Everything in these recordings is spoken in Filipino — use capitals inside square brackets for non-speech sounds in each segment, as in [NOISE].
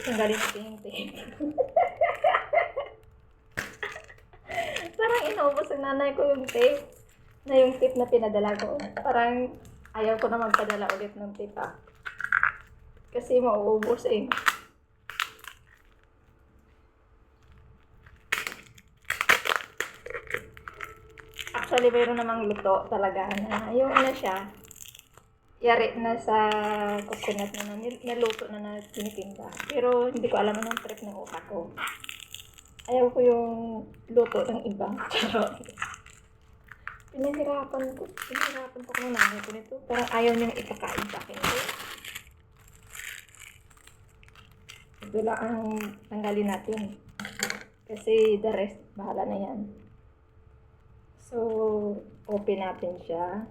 Tanggalin natin yung tape. [LAUGHS] Parang inubos ng nanay ko yung tape. Na yung tape na pinadala ko. Parang ayaw ko na magpadala ulit ng tape ah. Kasi mauubos eh. Actually, mayroon namang luto talaga na yung ano siya, yari na sa coconut na, naluto na na tinitinda. Pero hindi ko alam anong trip ng utak ko. Ayaw ko yung luto ng iba. [LAUGHS] Charot. Pinahirapan ko. Pinahirapan ko kung nanay ko nito. Parang ayaw niyang ipakain sa akin. ito. Ang tanggalin natin. Kasi the rest, bahala na yan. So, open natin siya.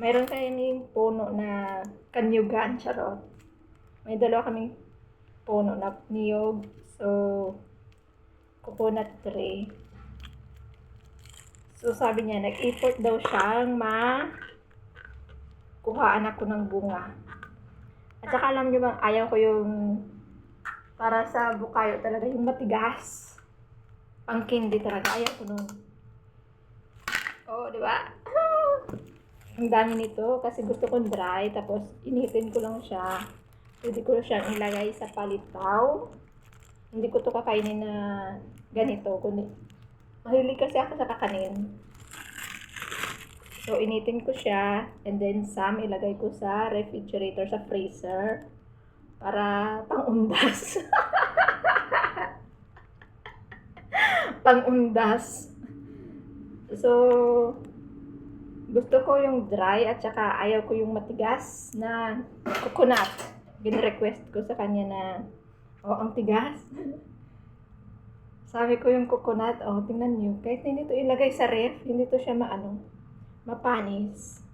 Mayroon kaming puno na kanyugan, charot. May dalawa kaming puno na niyog. So, coconut tree. So, sabi niya, nag-effort daw siyang ma kuhaan ako ng bunga. At saka alam niyo bang ayaw ko yung para sa bukayo talaga yung matigas. Pang candy talaga. Ayaw ko nun. Oo, di ba? Ang dami nito kasi gusto ko dry tapos initin ko lang siya. Pwede ko siyang ilagay sa palitaw. Hindi ko to kakainin na ganito. Kundi, mahilig kasi ako sa kakanin. So, initin ko siya and then some ilagay ko sa refrigerator, sa freezer para pang-undas. [LAUGHS] pang-undas. So, gusto ko yung dry at saka ayaw ko yung matigas na coconut. Gin-request ko sa kanya na, oh, ang tigas. Sabi ko yung coconut, oh, tingnan niyo, kahit hindi to ilagay sa ref, hindi to siya maano, mapanis.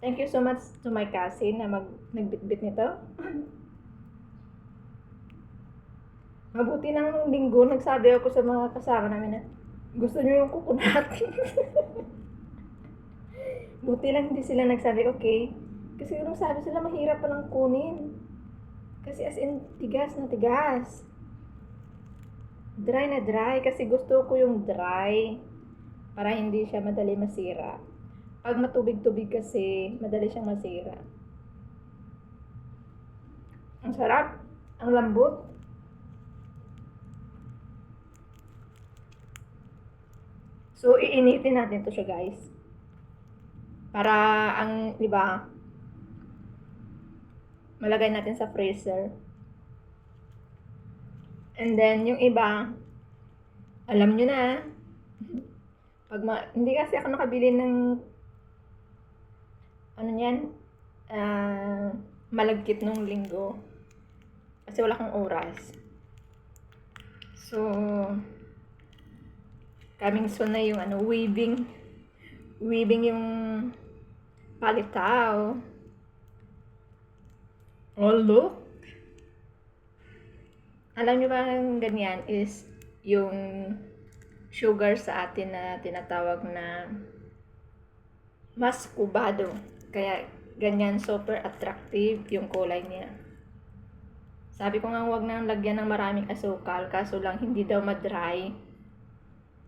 Thank you so much to my cousin na mag, nagbitbit nito. Mabuti nang linggo, nagsabi ako sa mga kasama namin na, gusto niyo yung coconut. [LAUGHS] Buti lang hindi sila nagsabi, okay. Kasi nung sabi sila, mahirap palang kunin. Kasi as in, tigas na tigas. Dry na dry. Kasi gusto ko yung dry. Para hindi siya madali masira. Pag matubig-tubig kasi, madali siyang masira. Ang sarap. Ang lambot. So, iinitin natin to siya, guys. Para ang, di ba, malagay natin sa freezer. And then, yung iba, alam nyo na, pag ma- hindi kasi ako nakabili ng, ano yan, ah, malagkit nung linggo. Kasi wala kang oras. So, coming soon na yung ano, weaving. Weaving yung palitaw. Oh, look. Alam niyo ba ang ganyan is yung sugar sa atin na tinatawag na mas kubado. Kaya ganyan super attractive yung kulay niya. Sabi ko nga huwag nang lagyan ng maraming asukal kaso lang hindi daw madry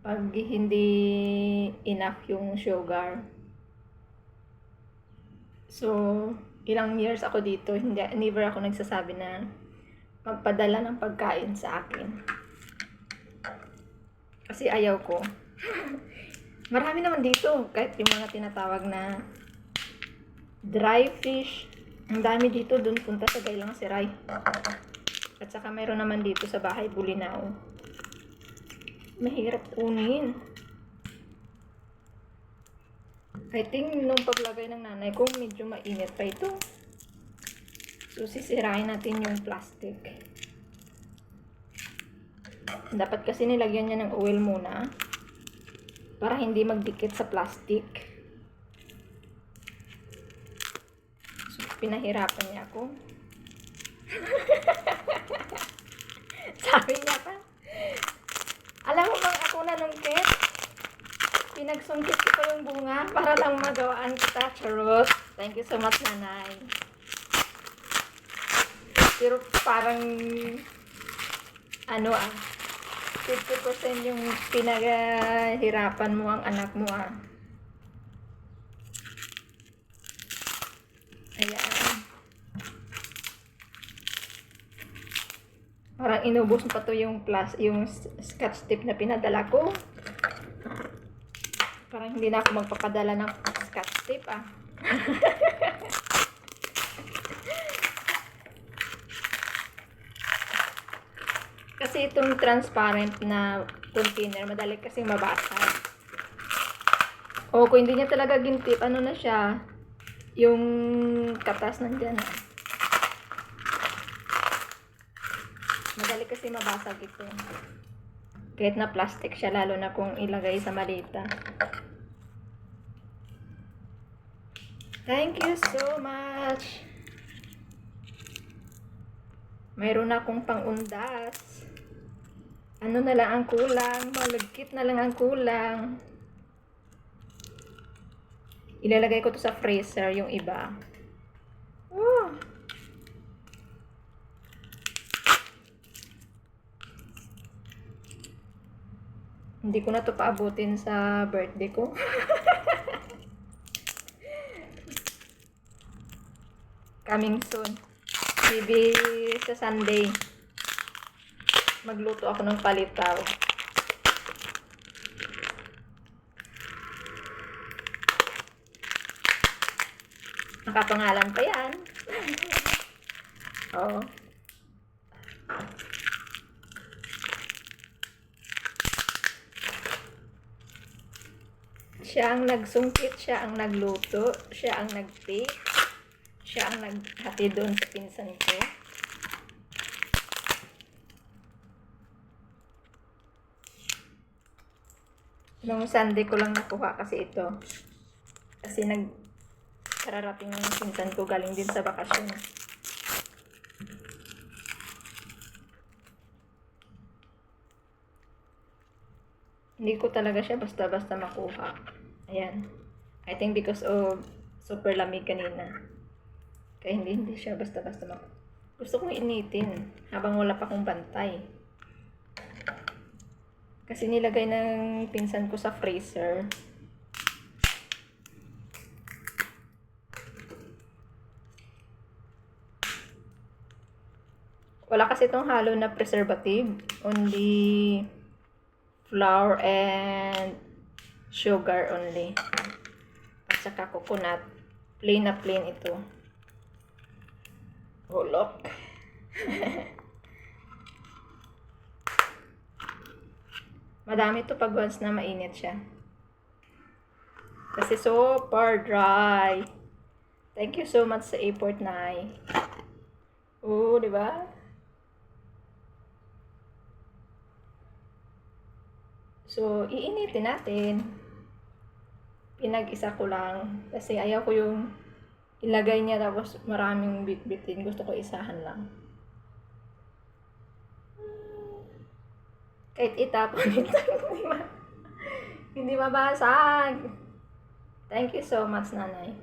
pag hindi enough yung sugar. So, ilang years ako dito, hindi, never ako nagsasabi na magpadala ng pagkain sa akin. Kasi ayaw ko. [LAUGHS] Marami naman dito, kahit yung mga tinatawag na dry fish. Ang dami dito, dun punta sa Gailang Siray. At saka mayroon naman dito sa bahay Bulinao. Mahirap kunin. I think nung paglagay ng nanay ko, medyo mainit pa ito. So, sisirain natin yung plastic. Dapat kasi nilagyan niya ng oil muna para hindi magdikit sa plastic. So, pinahirapan niya ako. [LAUGHS] Sabi niya pa, alam mo bang ako nanungkit? Pinagsungkit ko yung bunga para lang magawaan kita. Charot. Thank you so much, nanay. Pero parang, ano ah, 50% yung pinaghirapan mo ang anak mo ah. Ayan. Parang inubos pa to yung plus, yung scotch tape na pinadala ko. Parang hindi na ako magpapadala ng scotch tape ah. [LAUGHS] Kasi itong transparent na container, madali kasi mabasag. O kung hindi niya talaga gintip, ano na siya, yung katas nandyan ah. Madali kasi mabasag ito. Kahit na plastic siya, lalo na kung ilagay sa malita. Thank you so much! Mayroon akong pangundas. Ano na lang ang kulang? Malagkit na lang ang kulang. Ilalagay ko to sa freezer, yung iba. Oh. Hindi ko na to paabutin sa birthday ko. [LAUGHS] Coming soon. Maybe sa Sunday. Magluto ako ng palitaw. Nakapangalan pa yan. [LAUGHS] Oo. Siya ang nagsungkit, siya ang nagluto, siya ang nag-bake, siya ang naghati doon sa pinsan ko. Nung Sunday ko lang nakuha kasi ito. Kasi nag kararating ng pinsan ko galing din sa bakasyon. Hindi ko talaga siya basta-basta makuha. Ayan. I think because of super lamig kanina. Kaya hindi, hindi siya basta-basta makuha. Gusto kong initin habang wala pa akong bantay. Kasi nilagay ng pinsan ko sa freezer. Wala kasi itong halo na preservative. Only flour and sugar only. At saka coconut. Plain na plain ito. Look. [LAUGHS] Madami to pag once na mainit siya. Kasi super dry. Thank you so much sa Airport Nai. Oo, di ba? So, iinitin natin. Pinag-isa ko lang. Kasi ayaw ko yung ilagay niya tapos maraming bit-bitin. Gusto ko isahan lang. Kahit itapon [LAUGHS] ito, hindi, ma- hindi mabasag. Thank you so much, nanay.